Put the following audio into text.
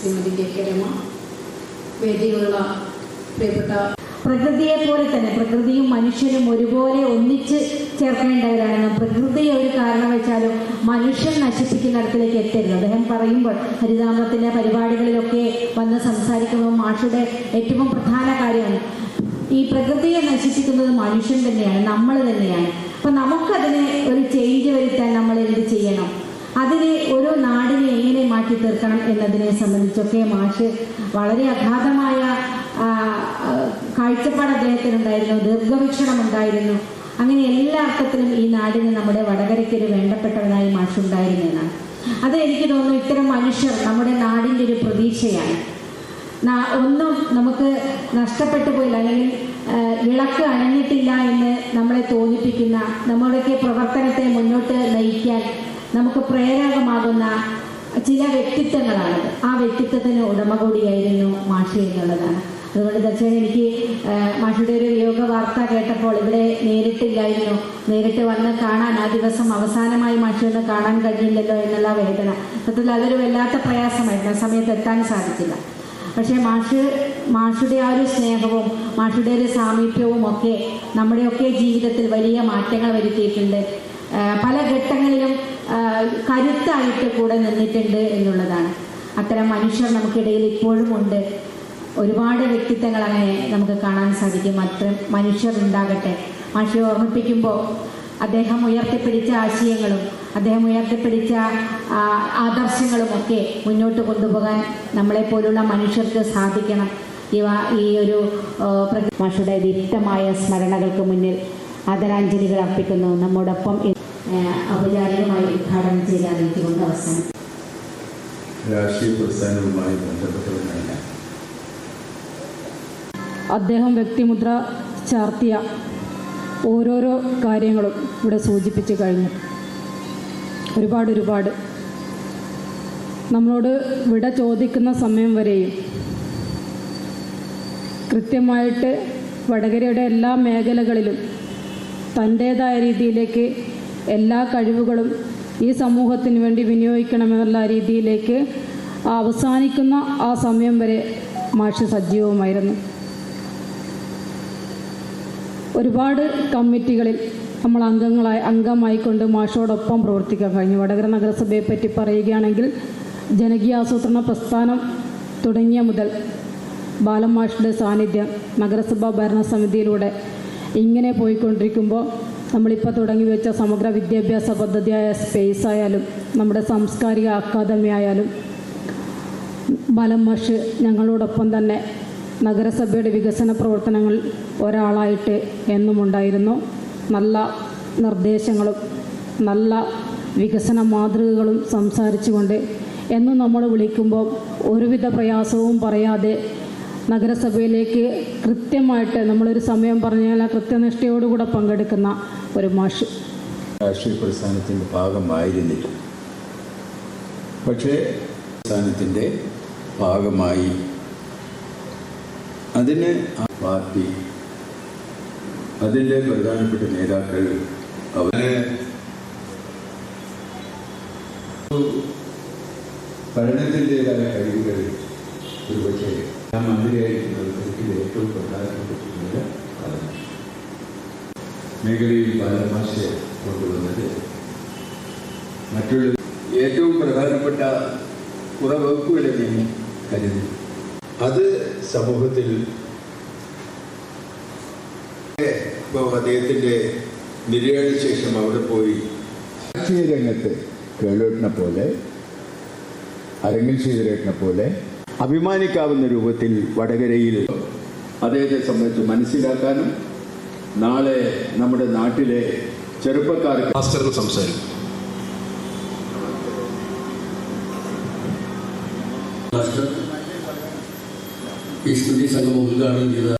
Shrimati K K വേദിയിലുള്ള പ്രിയപ്പെട്ട പ്രകൃതിയെ പോലെ തന്നെ പ്രകൃതിയും മനുഷ്യനും ഒരുപോലെ ഒന്നിച്ച് ചേർക്കേണ്ടവരാണ്. പ്രകൃതിയെ ഒരു കാരണം വെച്ചാലും മനുഷ്യൻ നശിപ്പിക്കുന്ന ഇടത്തിലേക്ക് എത്തരുത്. അദ്ദേഹം പറയുമ്പോൾ ഹരിതാമത്തിന്റെ പരിപാടികളിലൊക്കെ വന്ന് സംസാരിക്കുമ്പോൾ മാഷയുടെ ഏറ്റവും പ്രധാന കാര്യമാണ് ഈ പ്രകൃതിയെ നശിപ്പിക്കുന്നത് മനുഷ്യൻ തന്നെയാണ് നമ്മൾ തന്നെയാണ്. അപ്പൊ നമുക്കതിന് ഒരു ചേഞ്ച് വരുത്താൻ നമ്മൾ മാറ്റി തീർക്കണം എന്നതിനെ സംബന്ധിച്ചൊക്കെ മാഷ് വളരെ അഗാധമായ കാഴ്ചപ്പാട് അദ്ദേഹത്തിനുണ്ടായിരുന്നു. ദീർഘവീക്ഷണം ഉണ്ടായിരുന്നു. അങ്ങനെ എല്ലാ അർത്ഥത്തിലും ഈ നാടിന് നമ്മുടെ വടകരയ്ക്ക് ഒരു വേണ്ടപ്പെട്ടവനായി മാഷുണ്ടായിരുന്നു എന്നാണ്. അത് എനിക്ക് തോന്നുന്നു ഇത്തരം മനുഷ്യർ നമ്മുടെ നാടിന്റെ ഒരു പ്രതീക്ഷയാണ്. ഒന്നും നമുക്ക് നഷ്ടപ്പെട്ടു പോയില്ല. അല്ലെങ്കിൽ വിളക്ക് അണഞ്ഞിട്ടില്ല എന്ന് നമ്മളെ തോന്നിപ്പിക്കുന്ന നമ്മുടെയൊക്കെ പ്രവർത്തനത്തെ മുന്നോട്ട് നയിക്കാൻ നമുക്ക് പ്രേരകമാകുന്ന ചില വ്യക്തിത്വങ്ങളാണ്. ആ വ്യക്തിത്വത്തിന് ഉടമ കൂടിയായിരുന്നു മാഷി എന്നുള്ളതാണ്. അതുകൊണ്ട് തീർച്ചയായും എനിക്ക് മാഷിയുടെ ഒരു വിയോഗ വാർത്ത കേട്ടപ്പോൾ ഇവിടെ നേരിട്ടില്ലായിരുന്നു. നേരിട്ട് വന്ന് കാണാൻ ആ ദിവസം അവസാനമായി മാഷി ഒന്ന് കാണാൻ കഴിഞ്ഞില്ലല്ലോ എന്നുള്ള വേദന. സത്യത്തിൽ അതൊരു വല്ലാത്ത പ്രയാസമായിരുന്നു. ആ സമയത്ത് എത്താൻ സാധിച്ചില്ല. പക്ഷേ മാഷ് മാഷുടെ ആ ഒരു സ്നേഹവും മാഷുടെ ഒരു സാമീപ്യവും ഒക്കെ നമ്മുടെയൊക്കെ ജീവിതത്തിൽ വലിയ മാറ്റങ്ങൾ വരുത്തിയിട്ടുണ്ട്. പല ഘട്ടങ്ങളിലും കരുത്തായിട്ട് കൂടെ നിന്നിട്ടുണ്ട് എന്നുള്ളതാണ്. അത്തരം മനുഷ്യർ നമുക്കിടയിൽ ഇപ്പോഴും ഉണ്ട്. ഒരുപാട് വ്യക്തിത്വങ്ങൾ അങ്ങനെ നമുക്ക് കാണാൻ സാധിക്കും. അത്തരം മനുഷ്യർ ഉണ്ടാകട്ടെ. മാഷെ ഓർമ്മിപ്പിക്കുമ്പോൾ അദ്ദേഹം ഉയർത്തിപ്പിടിച്ച ആശയങ്ങളും അദ്ദേഹം ഉയർത്തിപ്പിടിച്ച ആദർശങ്ങളും ഒക്കെ മുന്നോട്ട് കൊണ്ടുപോകാൻ നമ്മളെ പോലുള്ള മനുഷ്യർക്ക് സാധിക്കണം. ഇവ ഈ ഒരു മാഷയുടെ ദീപ്തമായ സ്മരണകൾക്ക് മുന്നിൽ ആദരാഞ്ജലികൾ അർപ്പിക്കുന്നു. നമ്മോടൊപ്പം ഔപചാരികമായി ഉദ്ഘാടനം ചെയ്ത് അറിയിച്ചുകൊണ്ട് അവസാനം? രാഷ്ട്രീയ പ്രസ്ഥാനവുമായി ബന്ധപ്പെട്ടവനല്ല അദ്ദേഹം വ്യക്തിമുദ്ര ചാർത്തിയ ഓരോരോ കാര്യങ്ങളും ഇവിടെ സൂചിപ്പിച്ച് കഴിഞ്ഞു. ഒരുപാട് ഒരുപാട്. നമ്മളോട് വിട ചോദിക്കുന്ന സമയം വരെയും കൃത്യമായിട്ട് വടകരയുടെ എല്ലാ മേഖലകളിലും തന്റേതായ രീതിയിലേക്ക് എല്ലാ കഴിവുകളും ഈ സമൂഹത്തിന് വേണ്ടി വിനിയോഗിക്കണമെന്നുള്ള രീതിയിലേക്ക് അവസാനിക്കുന്ന ആ സമയം വരെ മാഷ് സജീവമായിരുന്നു. ഒരുപാട് കമ്മിറ്റികളിൽ നമ്മൾ അംഗങ്ങളായി അംഗമായിക്കൊണ്ട് മാഷോടൊപ്പം പ്രവർത്തിക്കാൻ കഴിഞ്ഞു. വടകര നഗരസഭയെ പറ്റി പറയുകയാണെങ്കിൽ ജനകീയ ആസൂത്രണ പ്രസ്ഥാനം തുടങ്ങിയ മുതൽ ബാലമാഷിന്റെ സാന്നിധ്യം നഗരസഭാ ഭരണസമിതിയിലൂടെ ഇങ്ങനെ പോയിക്കൊണ്ടിരിക്കുമ്പോൾ നമ്മളിപ്പോൾ തുടങ്ങി വെച്ച സമഗ്ര വിദ്യാഭ്യാസ പദ്ധതിയായ സ്പേസ് ആയാലും നമ്മുടെ സാംസ്കാരിക അക്കാദമി ആയാലും ബാലൻ മാഷ് ഞങ്ങളോടൊപ്പം തന്നെ നഗരസഭയുടെ വികസന പ്രവർത്തനങ്ങൾ ഒരാളായിട്ട് എന്നും ഉണ്ടായിരുന്നു. നല്ല നിർദ്ദേശങ്ങളും നല്ല വികസന മാതൃകകളും സംസാരിച്ചുകൊണ്ട് എന്നും നമ്മൾ വിളിക്കുമ്പോൾ ഒരുവിധ പ്രയാസവും പറയാതെ നഗരസഭയിലേക്ക് കൃത്യമായിട്ട് നമ്മളൊരു സമയം പറഞ്ഞു ആ കൃത്യനിഷ്ഠയോടുകൂടെ പങ്കെടുക്കുന്ന ഒരു മാഷ്. രാഷ്ട്രീയ പ്രസ്ഥാനത്തിന്റെ ഭാഗമായിരുന്നില്ല. പക്ഷേ പ്രസ്ഥാനത്തിന്റെ ഭാഗമായി അതിന് ആ പാർട്ടി അതിന്റെ പ്രധാനപ്പെട്ട നേതാക്കൾ അവരെ ഭരണത്തിന്റെതായ കഴിവുകൾ ഒരുപക്ഷെ ആ എനിക്ക് ഏറ്റവും പ്രധാനപ്പെട്ടിട്ടുള്ളത് ബാലഭാഷ മേഖലയിൽ ബാലഭാഷയെ കൊണ്ടുവന്നത്. മറ്റുള്ള ഏറ്റവും പ്രധാനപ്പെട്ട കുറെ വകുപ്പുകളെ ഞാൻ കരുതി. അത് സമൂഹത്തിൽ ഇപ്പോൾ അദ്ദേഹത്തിന്റെ നിര്യാണ ശേഷം അവിടെ പോയി. രാഷ്ട്രീയ രംഗത്ത് കേളോട്ടിനെ പോലെ അരങ്ങിൽ ശ്രീധരേട്ടനെ പോലെ അഭിമാനിക്കാവുന്ന രൂപത്തിൽ വടകരയിൽ അദ്ദേഹത്തെ സംബന്ധിച്ച് മനസ്സിലാക്കാനും നാളെ നമ്മുടെ നാട്ടിലെ ചെറുപ്പക്കാർക്ക് മാസ്റ്ററിന് സംസാരിക്കും. ഈ സ്തുതി സംഘം ഉദ്ഘാടനം ചെയ്ത